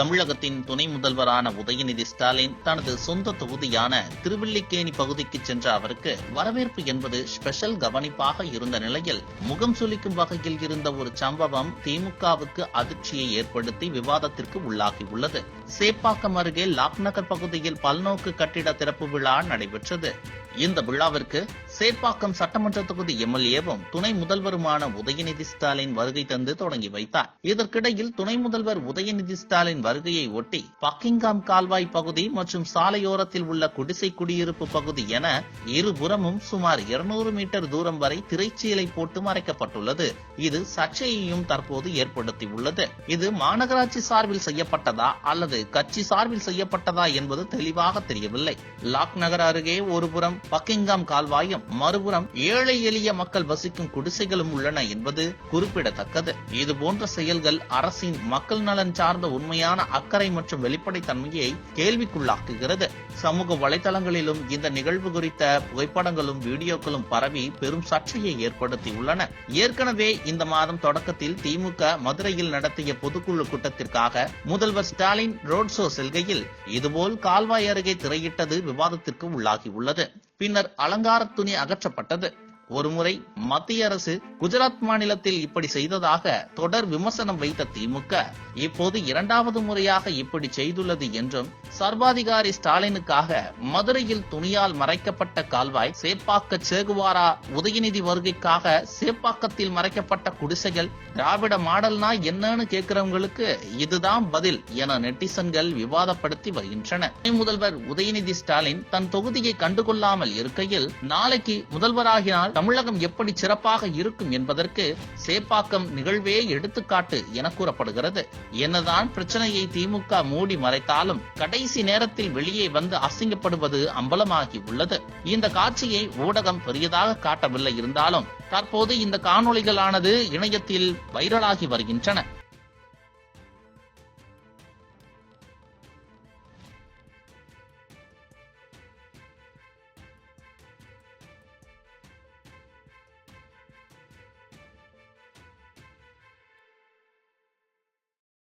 தமிழகத்தின் துணை முதல்வரான உதயநிதி ஸ்டாலின் தனது சொந்த தொகுதியான திருவில்லிக்கேணி பகுதிக்கு சென்ற அவருக்கு வரவேற்பு என்பது ஸ்பெஷல் கவனிப்பாக இருந்த நிலையில் முகம் சுளிக்கும் வகையில் இருந்த ஒரு சம்பவம் திமுகவுக்கு அதிர்ச்சியை ஏற்படுத்தி விவாதத்திற்கு உள்ளாகியுள்ளது. சேப்பாக்கம் அருகே லாக்நகர் பகுதியில் பல்நோக்கு கட்டிட திறப்பு விழா நடைபெற்றது. இந்த விழாவிற்கு சேப்பாக்கம் சட்டமன்ற தொகுதி எம்எல்ஏவும் துணை முதல்வருமான உதயநிதி ஸ்டாலின் வருகை தந்து தொடங்கி வைத்தார். இதற்கிடையில் துணை முதல்வர் உதயநிதி ஸ்டாலின் வருகையை ஒட்டி பக்கிங்காம் கால்வாய் பகுதி மற்றும் சாலையோரத்தில் உள்ள குடிசை குடியிருப்பு பகுதி என இருபுறமும் சுமார் 200 மீட்டர் தூரம் வரை திரைச்சீலை போட்டு மறைக்கப்பட்டுள்ளது. இது சர்ச்சையையும் தற்போது ஏற்படுத்தியுள்ளது. இது மாநகராட்சி சார்பில் செய்யப்பட்டதா அல்லது கட்சி சார்பில் செய்யப்பட்டதா என்பது தெளிவாக தெரியவில்லை. லாக் நகர் அருகே ஒருபுறம் பக்கிங்காம் கால்வாயும் மறுபுறம் ஏழை எளிய மக்கள் வசிக்கும் குடிசைகளும் உள்ளன என்பது குறிப்பிடத்தக்கது. இது போன்ற செயல்கள் அரசின் மக்கள் நலன் சார்ந்த உண்மையான மீதான அக்கறை மற்றும் வெளிப்படைத்தன்மையை கேள்விக்குள்ளாக்குகிறது. சமூக வலைதளங்களிலும் இந்த நிகழ்வு குறித்த புகைப்படங்களும் வீடியோக்களும் பரவி பெரும் சர்ச்சையை ஏற்படுத்தியுள்ளன. ஏற்கனவே இந்த மாதம் தொடக்கத்தில் திமுக மதுரையில் நடத்திய பொதுக்குழு கூட்டத்திற்காக முதல்வர் ஸ்டாலின் ரோட் ஷோ செல்கையில் இதுபோல் கால்வாய் அருகே திரையிட்டது விவாதத்திற்கு உள்ளாகியுள்ளது. பின்னர் அலங்கார துணி அகற்றப்பட்டது. ஒருமுறை மத்திய அரசு குஜராத் மாநிலத்தில் இப்படி செய்ததாக தொடர் விமர்சனம் வைத்த திமுக இப்போது இரண்டாவது முறையாக இப்படி செய்துள்ளது என்றும் சர்வாதிகாரி ஸ்டாலினுக்காக மதுரையில் துணியால் மறைக்கப்பட்ட கால்வாய் சேப்பாக்க சேகுவாரா உதயநிதி வருகைக்காக சேப்பாக்கத்தில் மறைக்கப்பட்ட குடிசைகள் திராவிட மாடல்னா என்னன்னு கேட்கிறவங்களுக்கு இதுதான் பதில் என நெட்டிசன்கள் விவாதப்படுத்தி வருகின்றன. முதல்வர் உதயநிதி ஸ்டாலின் தன் தொகுதியை கண்டுகொள்ளாமல் இருக்கையில் நாளைக்கு முதல்வராகினால் தமிழகம் எப்படி சிறப்பாக இருக்கும் என்பதற்கு சேப்பாக்கம் நிகழ்வே எடுத்துக்காட்டு என கூறப்படுகிறது. என்னதான் பிரச்சனையை திமுக மூடி மறைத்தாலும் கடைசி நேரத்தில் வெளியே வந்து அசிங்கப்படுவது அம்பலமாகி உள்ளது. இந்த காட்சியை ஊடகம் பெரியதாக காட்டவில்லை இருந்தாலும் தற்போது இந்த காணொளிகளானது இணையத்தில் வைரலாகி வருகின்றன.